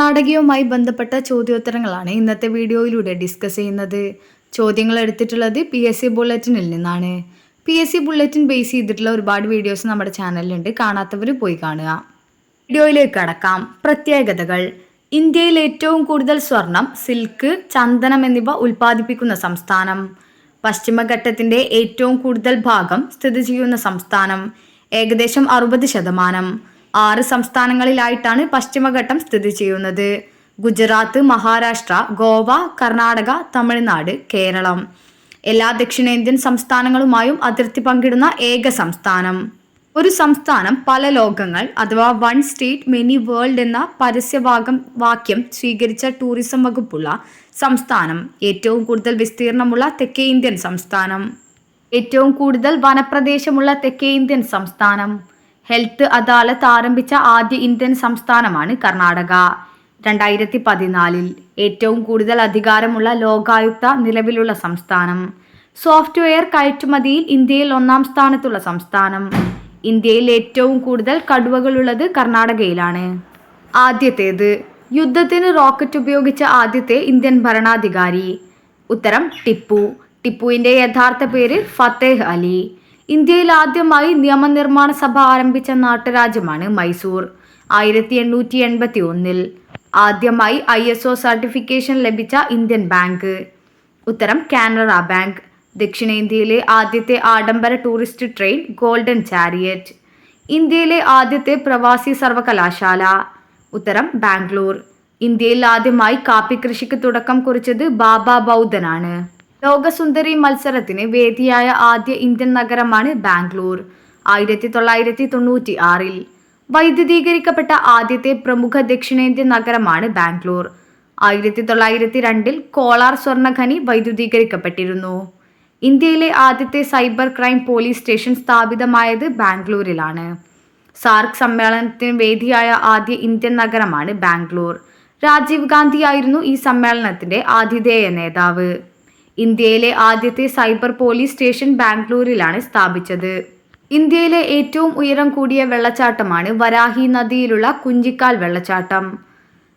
കർണാടകയുമായി ബന്ധപ്പെട്ട ചോദ്യോത്തരങ്ങളാണ് ഇന്നത്തെ വീഡിയോയിലൂടെ ഡിസ്കസ് ചെയ്യുന്നത്. ചോദ്യങ്ങൾ എടുത്തിട്ടുള്ളത് പി എസ് സി ബുള്ളറ്റിനിൽ നിന്നാണ്. P S C bulletin base ചെയ്തിട്ടുള്ള ഒരുപാട് വീഡിയോസ് നമ്മുടെ ചാനലിലുണ്ട് കാണാത്തവർ പോയി കാണുക. വീഡിയോയിലേക്ക് കടക്കാം. പ്രത്യേകതകൾ. ഇന്ത്യയിൽ ഏറ്റവും കൂടുതൽ സ്വർണം സിൽക്ക് ചന്ദനം എന്നിവ ഉൽപ്പാദിപ്പിക്കുന്ന സംസ്ഥാനം. പശ്ചിമഘട്ടത്തിന്റെ ഏറ്റവും കൂടുതൽ ഭാഗം സ്ഥിതി ചെയ്യുന്ന സംസ്ഥാനം. ഏകദേശം അറുപത് ശതമാനം. ആറ് സംസ്ഥാനങ്ങളിലായിട്ടാണ് പശ്ചിമഘട്ടം സ്ഥിതി ചെയ്യുന്നത്. ഗുജറാത്ത് മഹാരാഷ്ട്ര ഗോവ കർണാടക തമിഴ്നാട് കേരളം. എല്ലാ ദക്ഷിണേന്ത്യൻ സംസ്ഥാനങ്ങളുമായും അതിർത്തി പങ്കിടുന്ന ഏക സംസ്ഥാനം. ഒരു സംസ്ഥാനം പല ലോകങ്ങൾ അഥവാ വൺ സ്റ്റേറ്റ് മെനി വേൾഡ് എന്ന പരസ്യവാകം വാക്യം സ്വീകരിച്ച ടൂറിസം വകുപ്പുള്ള സംസ്ഥാനം. ഏറ്റവും കൂടുതൽ വിസ്തീർണമുള്ള തെക്കേ ഇന്ത്യൻ സംസ്ഥാനം. ഏറ്റവും കൂടുതൽ വനപ്രദേശമുള്ള തെക്കേ ഇന്ത്യൻ സംസ്ഥാനം. ഹെൽത്ത് അദാലത്ത് ആരംഭിച്ച ആദ്യ ഇന്ത്യൻ സംസ്ഥാനമാണ് കർണാടക. രണ്ടായിരത്തി പതിനാലിൽ ഏറ്റവും കൂടുതൽ അധികാരമുള്ള ലോകായുക്ത നിലവിലുള്ള സംസ്ഥാനം. സോഫ്റ്റ്വെയർ കയറ്റുമതിയിൽ ഇന്ത്യയിൽ ഒന്നാം സ്ഥാനത്തുള്ള സംസ്ഥാനം. ഇന്ത്യയിൽ ഏറ്റവും കൂടുതൽ കടുവകളുള്ളത് കർണാടകയിലാണ്. ആദ്യത്തേത് യുദ്ധത്തിന് റോക്കറ്റ് ഉപയോഗിച്ച ആദ്യത്തെ ഇന്ത്യൻ ഭരണാധികാരി. ഉത്തരം ടിപ്പു. ടിപ്പുവിന്റെ യഥാർത്ഥ പേര് ഫത്തേഹ് അലി. ഇന്ത്യയിൽ ആദ്യമായി നിയമനിർമ്മാണ സഭ ആരംഭിച്ച നാട്ടുരാജ്യമാണ് മൈസൂർ. ആയിരത്തി എണ്ണൂറ്റി എൺപത്തി ഒന്നിൽ ആദ്യമായി ഐ എസ് ഒ സർട്ടിഫിക്കേഷൻ ലഭിച്ച ഇന്ത്യൻ ബാങ്ക്. ഉത്തരം കാനറ ബാങ്ക്. ദക്ഷിണേന്ത്യയിലെ ആദ്യത്തെ ആഡംബര ടൂറിസ്റ്റ് ട്രെയിൻ ഗോൾഡൻ ചാരിയറ്റ്. ഇന്ത്യയിലെ ആദ്യത്തെ പ്രവാസി സർവകലാശാല. ഉത്തരം ബാംഗ്ലൂർ. ഇന്ത്യയിൽ ആദ്യമായി കാപ്പി കൃഷിക്ക് തുടക്കം കുറിച്ചത് ബാബ ബൗദ്ധനാണ്. ലോകസുന്ദരി മത്സരത്തിന് വേദിയായ ആദ്യ ഇന്ത്യൻ നഗരമാണ് ബാംഗ്ലൂർ. ആയിരത്തി തൊള്ളായിരത്തി തൊണ്ണൂറ്റി ആറിൽ വൈദ്യുതീകരിക്കപ്പെട്ട ആദ്യത്തെ പ്രമുഖ ദക്ഷിണേന്ത്യൻ നഗരമാണ് ബാംഗ്ലൂർ. ആയിരത്തി തൊള്ളായിരത്തി രണ്ടിൽ കോളാർ സ്വർണഖനി വൈദ്യുതീകരിക്കപ്പെട്ടിരുന്നു. ഇന്ത്യയിലെ ആദ്യത്തെ സൈബർ ക്രൈം പോലീസ് സ്റ്റേഷൻ സ്ഥാപിതമായത് ബാംഗ്ലൂരിലാണ്. സാർക്ക് സമ്മേളനത്തിന് വേദിയായ ആദ്യ ഇന്ത്യൻ നഗരമാണ് ബാംഗ്ലൂർ. രാജീവ് ഗാന്ധി ആയിരുന്നു ഈ സമ്മേളനത്തിന്റെ ആതിഥേയ നേതാവ്. ഇന്ത്യയിലെ ആദ്യത്തെ സൈബർ പോലീസ് സ്റ്റേഷൻ ബാംഗ്ലൂരിലാണ് സ്ഥാപിച്ചത്. ഇന്ത്യയിലെ ഏറ്റവും ഉയരം കൂടിയ വെള്ളച്ചാട്ടമാണ് വരാഹി നദിയിലുള്ള കുഞ്ചിക്കാൽ വെള്ളച്ചാട്ടം.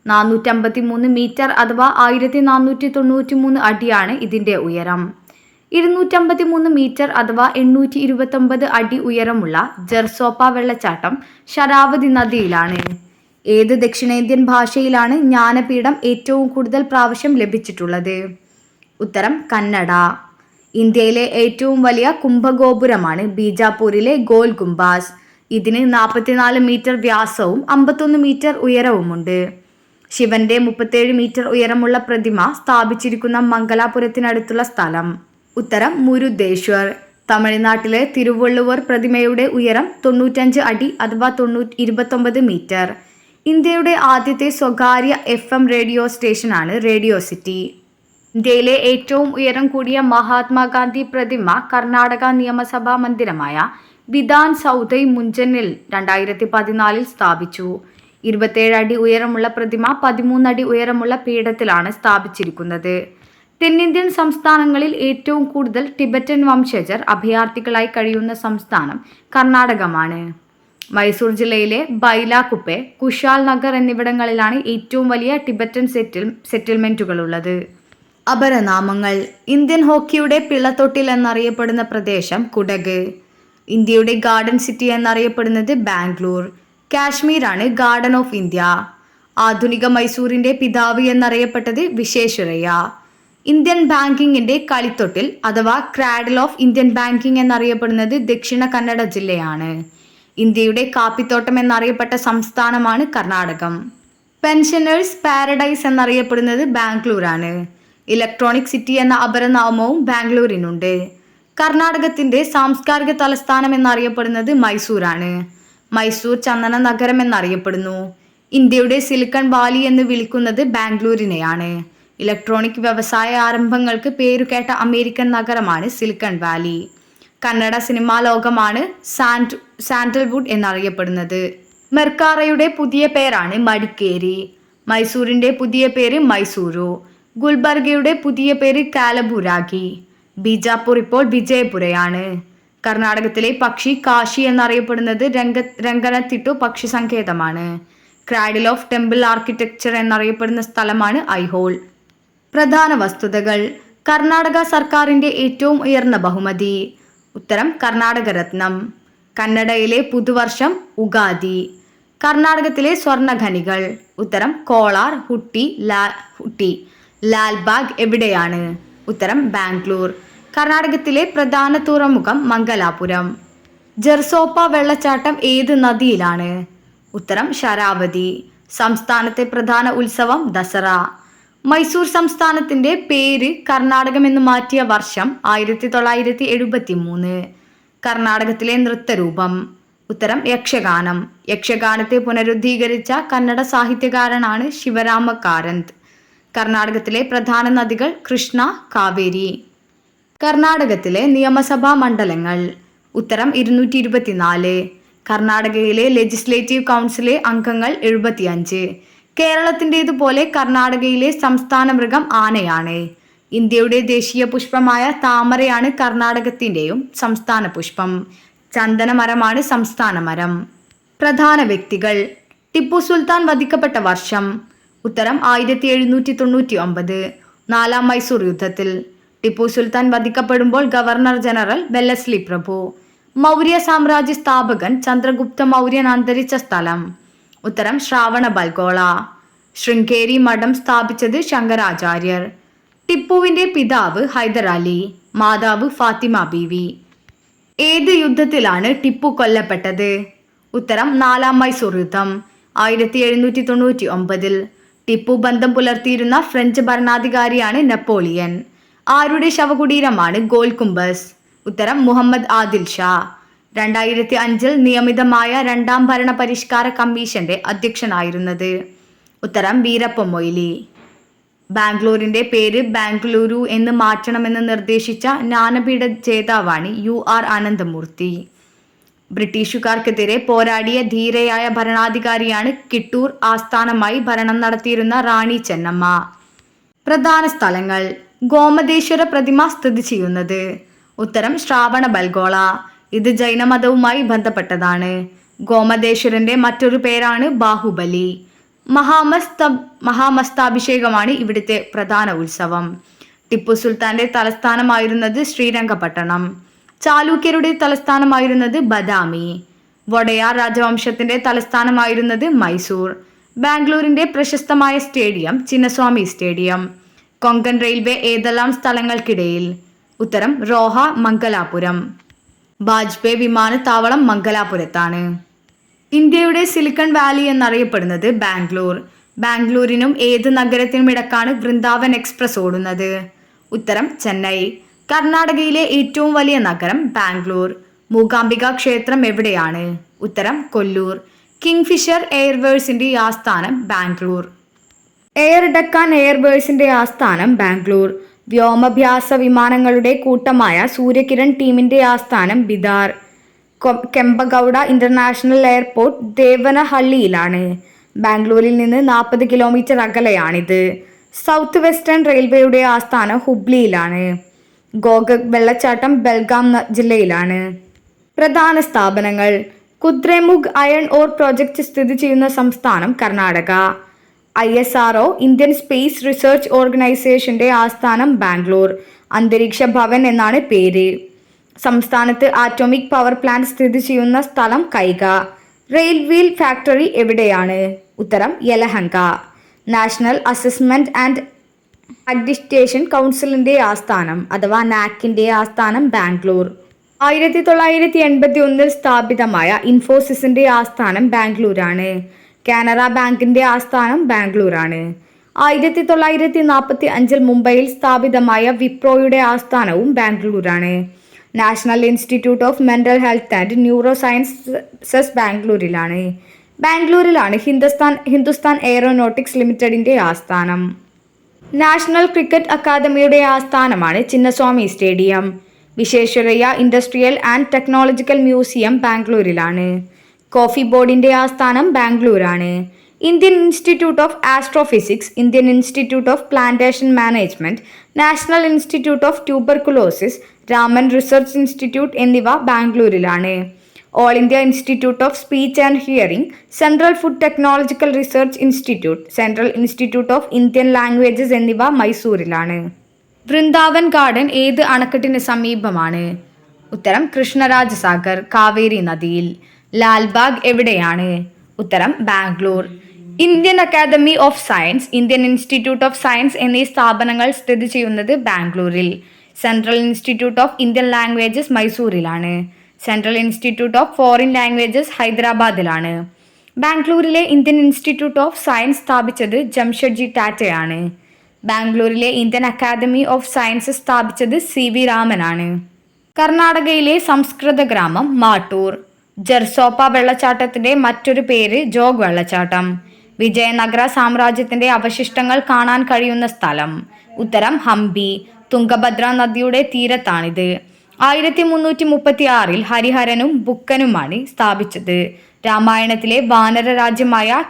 നാനൂറ്റമ്പത്തി മൂന്ന് മീറ്റർ അഥവാ ആയിരത്തി നാനൂറ്റി തൊണ്ണൂറ്റി മൂന്ന് അടിയാണ് ഇതിന്റെ ഉയരം. ഇരുന്നൂറ്റമ്പത്തി മൂന്ന് മീറ്റർ അഥവാ എണ്ണൂറ്റി ഇരുപത്തൊമ്പത് അടി ഉയരമുള്ള ജെർസോപ്പ വെള്ളച്ചാട്ടം ശരാവതി നദിയിലാണ്. ഏത് ദക്ഷിണേന്ത്യൻ ഭാഷയിലാണ് ജ്ഞാനപീഠം ഏറ്റവും കൂടുതൽ പ്രാവശ്യം ലഭിച്ചിട്ടുള്ളത്? ഉത്തരം കന്നഡ. ഇന്ത്യയിലെ ഏറ്റവും വലിയ കുംഭഗോപുരമാണ് ബീജാപൂരിലെ ഗോൽ ഗുംബാസ്. ഇതിന് നാൽപ്പത്തിനാല് മീറ്റർ വ്യാസവും അമ്പത്തൊന്ന് മീറ്റർ ഉയരവുമുണ്ട്. ശിവന്റെ മുപ്പത്തേഴ് മീറ്റർ ഉയരമുള്ള പ്രതിമ സ്ഥാപിച്ചിരിക്കുന്ന മംഗലാപുരത്തിനടുത്തുള്ള സ്ഥലം. ഉത്തരം മുരുദേശ്വർ. തമിഴ്നാട്ടിലെ തിരുവള്ളുവർ പ്രതിമയുടെ ഉയരം തൊണ്ണൂറ്റഞ്ച് അടി അഥവാ തൊണ്ണൂറ്റി ഇരുപത്തൊമ്പത് മീറ്റർ. ഇന്ത്യയുടെ ആദ്യത്തെ സ്വകാര്യ എഫ് എം റേഡിയോ സ്റ്റേഷനാണ് റേഡിയോ സിറ്റി. ഇന്ത്യയിലെ ഏറ്റവും ഉയരം കൂടിയ മഹാത്മാഗാന്ധി പ്രതിമ കർണാടക നിയമസഭാ മന്ദിരമായ വിധാൻ സൗദൈ മുഞ്ചനിൽ രണ്ടായിരത്തി പതിനാലിൽ സ്ഥാപിച്ചു. ഇരുപത്തേഴ് അടി ഉയരമുള്ള പ്രതിമ പതിമൂന്നടി ഉയരമുള്ള പീഠത്തിലാണ് സ്ഥാപിച്ചിരിക്കുന്നത്. തെന്നിന്ത്യൻ സംസ്ഥാനങ്ങളിൽ ഏറ്റവും കൂടുതൽ ടിബറ്റൻ വംശജർ അഭയാർത്ഥികളായി കഴിയുന്ന സംസ്ഥാനം കർണാടകമാണ്. മൈസൂർ ജില്ലയിലെ ബൈലാകുപ്പെ കുശാൽ നഗർ എന്നിവിടങ്ങളിലാണ് ഏറ്റവും വലിയ ടിബറ്റൻ സെറ്റിൽ സെറ്റിൽമെന്റുകളുള്ളത്. അപരനാമങ്ങൾ. ഇന്ത്യൻ ഹോക്കിയുടെ പിള്ളത്തൊട്ടിൽ എന്നറിയപ്പെടുന്ന പ്രദേശം കുടക്. ഇന്ത്യയുടെ ഗാർഡൻ സിറ്റി എന്നറിയപ്പെടുന്നത് ബാംഗ്ലൂർ. കാശ്മീരാണ് ഗാർഡൻ ഓഫ് ഇന്ത്യ. ആധുനിക മൈസൂരിന്റെ പിതാവ് എന്നറിയപ്പെട്ടത് വിശ്വേശ്വരയ്യ ഇന്ത്യൻ ബാങ്കിങ്ങിന്റെ കളിത്തൊട്ടിൽ അഥവാ ക്രാഡിൽ ഓഫ് ഇന്ത്യൻ ബാങ്കിങ് എന്നറിയപ്പെടുന്നത് ദക്ഷിണ കന്നഡ ജില്ലയാണ്. ഇന്ത്യയുടെ കാപ്പിത്തോട്ടം എന്നറിയപ്പെട്ട സംസ്ഥാനമാണ് കർണാടകം. പെൻഷനേഴ്സ് പാരഡൈസ് എന്നറിയപ്പെടുന്നത് ബാംഗ്ലൂരാണ്. ഇലക്ട്രോണിക് സിറ്റി എന്ന അപരനാമവും ബാംഗ്ലൂരിനുണ്ട്. കർണാടകത്തിന്റെ സാംസ്കാരിക തലസ്ഥാനം എന്നറിയപ്പെടുന്നത് മൈസൂരാണ്. മൈസൂർ ചന്ദന നഗരം എന്നറിയപ്പെടുന്നു. ഇന്ത്യയുടെ സിലിക്കൺ വാലി എന്ന് വിളിക്കുന്നത് ബാംഗ്ലൂരിനെയാണ്. ഇലക്ട്രോണിക് വ്യവസായ ആരംഭങ്ങൾക്ക് പേരുകേട്ട അമേരിക്കൻ നഗരമാണ് സിലിക്കൺ വാലി. കന്നഡ സിനിമാ ലോകമാണ് സാൻഡ് സാൻഡൽവുഡ് എന്നറിയപ്പെടുന്നത്. മെർക്കാറയുടെ പുതിയ പേരാണ് മടിക്കേരി. മൈസൂരിന്റെ പുതിയ പേര് മൈസൂരു. ഗുൽബർഗയുടെ പുതിയ പേര് കാലബുരാഗി ബീജാപ്പൂർ ഇപ്പോൾ വിജയപുരയാണ്. കർണാടകത്തിലെ പക്ഷി കാശി എന്നറിയപ്പെടുന്നത് രംഗ രംഗനത്തിട്ടു പക്ഷി സങ്കേതമാണ്. ക്രാഡിൽ ഓഫ് ടെമ്പിൾ ആർക്കിടെക്ചർ എന്നറിയപ്പെടുന്ന സ്ഥലമാണ് ഐഹോൾ. പ്രധാന വസ്തുതകൾ. കർണാടക സർക്കാരിന്റെ ഏറ്റവും ഉയർന്ന ബഹുമതി. ഉത്തരം കർണാടക രത്നം. കന്നഡയിലെ പുതുവർഷം ഉഗാദി. കർണാടകത്തിലെ സ്വർണഖനികൾ ഉത്തരം കോളാർ ഹുട്ടി ലാ ഹുട്ടി. ലാൽബാഗ് എവിടെയാണ്? ഉത്തരം ബാംഗ്ലൂർ. കർണാടകത്തിലെ പ്രധാന തുറമുഖം മംഗലാപുരം. ജെർസോപ്പ വെള്ളച്ചാട്ടം ഏത് നദിയിലാണ്? ഉത്തരം ശരാവതി. സംസ്ഥാനത്തെ പ്രധാന ഉത്സവം ദസറ. മൈസൂർ സംസ്ഥാനത്തിന്റെ പേര് കർണാടകം എന്ന് മാറ്റിയ വർഷം ആയിരത്തി തൊള്ളായിരത്തി എഴുപത്തി മൂന്ന് കർണാടകത്തിലെ നൃത്തരൂപം. ഉത്തരം യക്ഷഗാനം. യക്ഷഗാനത്തെ പുനരുദ്ധീകരിച്ച കന്നഡ സാഹിത്യകാരനാണ് ശിവരാമ കാരന്ത് കർണാടകത്തിലെ പ്രധാന നദികൾ കൃഷ്ണ കാവേരി. കർണാടകത്തിലെ നിയമസഭാ മണ്ഡലങ്ങൾ. ഉത്തരം ഇരുന്നൂറ്റി ഇരുപത്തിനാല് കർണാടകയിലെ ലെജിസ്ലേറ്റീവ് കൗൺസിലെ അംഗങ്ങൾ എഴുപത്തിയഞ്ച്. കേരളത്തിന്റെതുപോലെ കർണാടകയിലെ സംസ്ഥാന മൃഗം ആനയാണ്. ഇന്ത്യയുടെ ദേശീയ പുഷ്പമായ താമരയാണ് കർണാടകത്തിന്റെയും സംസ്ഥാന പുഷ്പം. ചന്ദനമരമാണ് സംസ്ഥാന മരം. പ്രധാന വ്യക്തികൾ. ടിപ്പു സുൽത്താൻ വധിക്കപ്പെട്ട വർഷം. ഉത്തരം ആയിരത്തി എഴുന്നൂറ്റി തൊണ്ണൂറ്റി ഒമ്പത് നാലാം മൈസൂർ യുദ്ധത്തിൽ ടിപ്പു സുൽത്താൻ വധിക്കപ്പെടുമ്പോൾ ഗവർണർ ജനറൽ വെല്ലസ്ലി പ്രഭു. മൗര്യ സാമ്രാജ്യ സ്ഥാപകൻ ചന്ദ്രഗുപ്ത മൗര്യൻ അന്തരിച്ച സ്ഥലം. ഉത്തരം ശ്രാവണ ബൽഗോള. ശൃംഗേരി മഠം സ്ഥാപിച്ചത് ശങ്കരാചാര്യർ. ടിപ്പുവിന്റെ പിതാവ് ഹൈദരാലി മാതാവ് ഫാത്തിമ ബീവി. ഏത് യുദ്ധത്തിലാണ് ടിപ്പു കൊല്ലപ്പെട്ടത്? ഉത്തരം നാലാം മൈസൂർ യുദ്ധം ആയിരത്തി എഴുന്നൂറ്റി തൊണ്ണൂറ്റി ഒമ്പതിൽ ടിപ്പു ബന്ധം പുലർത്തിയിരുന്ന ഫ്രഞ്ച് ഭരണാധികാരിയാണ് നെപ്പോളിയൻ. ആരുടെ ശവകുടീരമാണ് ഗോൽകുംബസ് ഉത്തരം മുഹമ്മദ് ആദിൽ ഷാ. രണ്ടായിരത്തി അഞ്ചിൽ നിയമിതമായ രണ്ടാം ഭരണ പരിഷ്കാര കമ്മീഷന്റെ അധ്യക്ഷനായിരുന്നത്. ഉത്തരം വീരപ്പ മൊയ്ലി. ബാംഗ്ലൂരിന്റെ പേര് ബാംഗ്ലൂരു എന്ന് മാറ്റണമെന്ന് നിർദ്ദേശിച്ച ജ്ഞാനപീഠ ജേതാവാണ് യു ആർ ആനന്ദമൂർത്തി. ബ്രിട്ടീഷുകാർക്കെതിരെ പോരാടിയ ധീരയായ ഭരണാധികാരിയാണ് കിട്ടൂർ. ആസ്ഥാനമായി ഭരണം നടത്തിയിരുന്ന റാണി ചെന്നമ്മ. പ്രധാന സ്ഥലങ്ങൾ. ഗോമതേശ്വര പ്രതിമ സ്ഥിതി ചെയ്യുന്നത്. ഉത്തരം ശ്രാവണ ബൽഗോള. ഇത് ജൈനമതവുമായി ബന്ധപ്പെട്ടതാണ്. ഗോമതേശ്വരന്റെ മറ്റൊരു പേരാണ് ബാഹുബലി. മഹാമസ്ത മഹാമസ്താഭിഷേകമാണ് ഇവിടുത്തെ പ്രധാന ഉത്സവം. ടിപ്പു സുൽത്താന്റെ തലസ്ഥാനമായിരുന്നത് ശ്രീരംഗപട്ടണം. ചാലൂക്യരുടെ തലസ്ഥാനമായിരുന്നത് ബദാമി. വൊഡയാർ രാജവംശത്തിന്റെ തലസ്ഥാനമായിരുന്നത് മൈസൂർ. ബാംഗ്ലൂരിന്റെ പ്രശസ്തമായ stadium Chinnaswamy stadium. Konkan railway ഏതെല്ലാം സ്ഥലങ്ങൾക്കിടയിൽ? ഉത്തരം റോഹ മംഗലാപുരം. വാജ്പേയി വിമാനത്താവളം മംഗലാപുരത്താണ്. ഇന്ത്യയുടെ സിലിക്കൺ വാലി എന്നറിയപ്പെടുന്നത് ബാംഗ്ലൂർ. ബാംഗ്ലൂരിനും ഏത് നഗരത്തിനും ഇടക്കാണ് വൃന്ദാവൻ എക്സ്പ്രസ് ഓടുന്നത്? ഉത്തരം ചെന്നൈ. കർണാടകയിലെ ഏറ്റവും വലിയ നഗരം ബാംഗ്ലൂർ. മൂകാംബിക ക്ഷേത്രം എവിടെയാണ്? ഉത്തരം കൊല്ലൂർ. കിങ്ഫിഷർ എയർവേഴ്സിന്റെ ആസ്ഥാനം ബാംഗ്ലൂർ. എയർ ഡക്കാൻ എയർവേഴ്സിന്റെ ആസ്ഥാനം ബാംഗ്ലൂർ. വ്യോമഭ്യാസ വിമാനങ്ങളുടെ കൂട്ടമായ സൂര്യകിരൺ ടീമിന്റെ ആസ്ഥാനം ബിദാർ. കെമ്പഗൌഡ ഇന്റർനാഷണൽ എയർപോർട്ട് ദേവനഹള്ളിയിലാണ്. ബാംഗ്ലൂരിൽ നിന്ന് നാൽപ്പത് കിലോമീറ്റർ അകലെയാണിത്. സൗത്ത് വെസ്റ്റേൺ റെയിൽവേയുടെ ആസ്ഥാനം ഹുബ്ലിയിലാണ്. ഗോഗക് വെള്ളച്ചാട്ടം ബെൽഗാം ജില്ലയിലാണ്. പ്രധാന സ്ഥാപനങ്ങൾ കുദ്രേമുഖ് അയൺ ഓർ പ്രോജക്റ്റ് സ്ഥിതി ചെയ്യുന്ന സംസ്ഥാനം Karnataka. I S R Indian space research ഓർഗനൈസേഷന്റെ ആസ്ഥാനം ബാംഗ്ലൂർ. അന്തരീക്ഷ ഭവൻ എന്നാണ് പേര്. സംസ്ഥാനത്ത് ആറ്റോമിക് പവർ പ്ലാന്റ് സ്ഥിതി ചെയ്യുന്ന സ്ഥലം കൈക റെയിൽ വീൽ ഫാക്ടറി എവിടെയാണ്? ഉത്തരം Yelahanka. National assessment and accreditation കൗൺസിലിന്റെ ആസ്ഥാനം അഥവാ നാക്കിന്റെ ആസ്ഥാനം ബാംഗ്ലൂർ. ആയിരത്തി തൊള്ളായിരത്തി എൺപത്തി ഒന്നിൽ സ്ഥാപിതമായ ഇൻഫോസിസിന്റെ ആസ്ഥാനം ബാംഗ്ലൂരാണ്. കാനറ ബാങ്കിന്റെ ആസ്ഥാനം ബാംഗ്ലൂരാണ്. ആയിരത്തി തൊള്ളായിരത്തി നാൽപ്പത്തി അഞ്ചിൽ മുംബൈയിൽ സ്ഥാപിതമായ വിപ്രോയുടെ ആസ്ഥാനവും ബാംഗ്ലൂരാണ്. National institute of mental health and neuro sciences ബാംഗ്ലൂരിലാണ്. ബാംഗ്ലൂരിലാണ് ഹിന്ദുസ്ഥാൻ ഹിന്ദുസ്ഥാൻ എയറോനോട്ടിക്സ് ലിമിറ്റഡിന്റെ ആസ്ഥാനം. നാഷണൽ ക്രിക്കറ്റ് അക്കാദമിയുടെ ആസ്ഥാനമാണ് Chinnaswamy stadium. Visvesvaraya industrial and technological museum ബാംഗ്ലൂരിലാണ്. Coffee ബോർഡിന്റെ ആസ്ഥാനം ബാംഗ്ലൂരാണ്. Indian institute of astrophysics Indian institute of plantation management national institute of tuberculosis Raman research institute എന്നിവ ബാംഗ്ലൂരിലാണ്. All India institute of speech and hearing central food technological research institute central institute of Indian languages എന്നിവ മൈസൂരിലാണ്. Vrindavan garden ഏത് അണക്കെട്ടിന് സമീപമാണ്? ഉത്തരം കൃഷ്ണരാജ സാഗർ കാവേരി നദിയിൽ. ലാൽബാഗ് എവിടെയാണ്? ഉത്തരം Bangalore. Indian academy of science Indian institute of science എന്നീ സ്ഥാപനങ്ങൾ സ്ഥിതി ചെയ്യുന്നത് ബാംഗ്ലൂരിൽ. Central institute of Indian languages മൈസൂരിലാണ്. Central institute of foreign languages ഹൈദരാബാദിലാണ്. ബാംഗ്ലൂരിലെ ഇന്ത്യൻ ഇൻസ്റ്റിറ്റ്യൂട്ട് ഓഫ് സയൻസ് സ്ഥാപിച്ചത് ജംഷഡ്ജി ടാറ്റയാണ്. ബാംഗ്ലൂരിലെ ഇന്ത്യൻ അക്കാദമി ഓഫ് സയൻസ് സ്ഥാപിച്ചത് സി വി രാമനാണ്. കർണാടകയിലെ സംസ്കൃത ഗ്രാമം മാട്ടൂർ. ജെർസോപ്പ വെള്ളച്ചാട്ടത്തിന്റെ മറ്റൊരു പേര് ജോഗ് വെള്ളച്ചാട്ടം. വിജയനഗര സാമ്രാജ്യത്തിന്റെ അവശിഷ്ടങ്ങൾ കാണാൻ കഴിയുന്ന സ്ഥലം. ഉത്തരം ഹംപി. തുംഗഭദ്ര നദിയുടെ തീരത്താണിത്. ആയിരത്തി മുന്നൂറ്റി മുപ്പത്തി ആറിൽ ഹരിഹരനും ബുക്കനുമാണ് സ്ഥാപിച്ചത്. രാമായണത്തിലെ വാനര രാജ്യമായ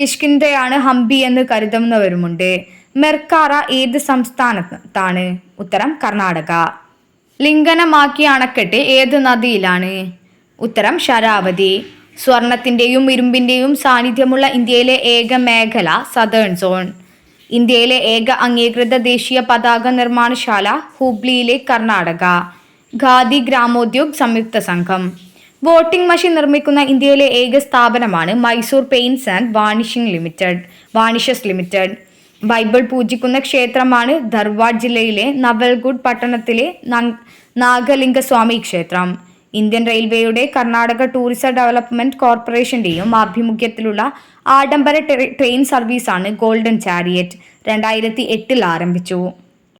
കിഷ്കിന്ധയാണ് ഹംപി എന്ന് കരുതുന്നവരുമുണ്ട്. മെർക്കാറ ഏത് സംസ്ഥാനത്താണ്? ഉത്തരം കർണാടക. ലിംഗനമാക്കിയ അണക്കെട്ട് ഏത് നദിയിലാണ്? ഉത്തരം ശരാവതി. സ്വർണത്തിന്റെയും ഇരുമ്പിന്റെയും സാന്നിധ്യമുള്ള ഇന്ത്യയിലെ ഏക മേഖല സതേൺ സോൺ ഇന്ത്യയിലെ ഏക അംഗീകൃത ദേശീയ പതാക നിർമ്മാണശാല ഹൂബ്ലിയിലെ കർണാടക. ഖാദി ഗ്രാമോദ്യോഗ് സംയുക്ത സംഘം. വോട്ടിംഗ് മെഷീൻ നിർമ്മിക്കുന്ന ഇന്ത്യയിലെ ഏക സ്ഥാപനമാണ് Mysore paints and varnishing limited varnishes limited. Bible പൂജിക്കുന്ന ക്ഷേത്രമാണ് ധർവാഡ് ജില്ലയിലെ നവൽഗുഡ് പട്ടണത്തിലെ നാഗലിംഗ നാഗലിംഗസ്വാമി ക്ഷേത്രം. ഇന്ത്യൻ റെയിൽവേയുടെ കർണാടക ടൂറിസം ഡെവലപ്മെന്റ് കോർപ്പറേഷന്റെയും ആഭിമുഖ്യത്തിലുള്ള ആഡംബര ട്രെ- ട്രെയിൻ സർവീസാണ് ഗോൾഡൻ ചാരിയറ്റ്. രണ്ടായിരത്തി എട്ടിൽ ആരംഭിച്ചു.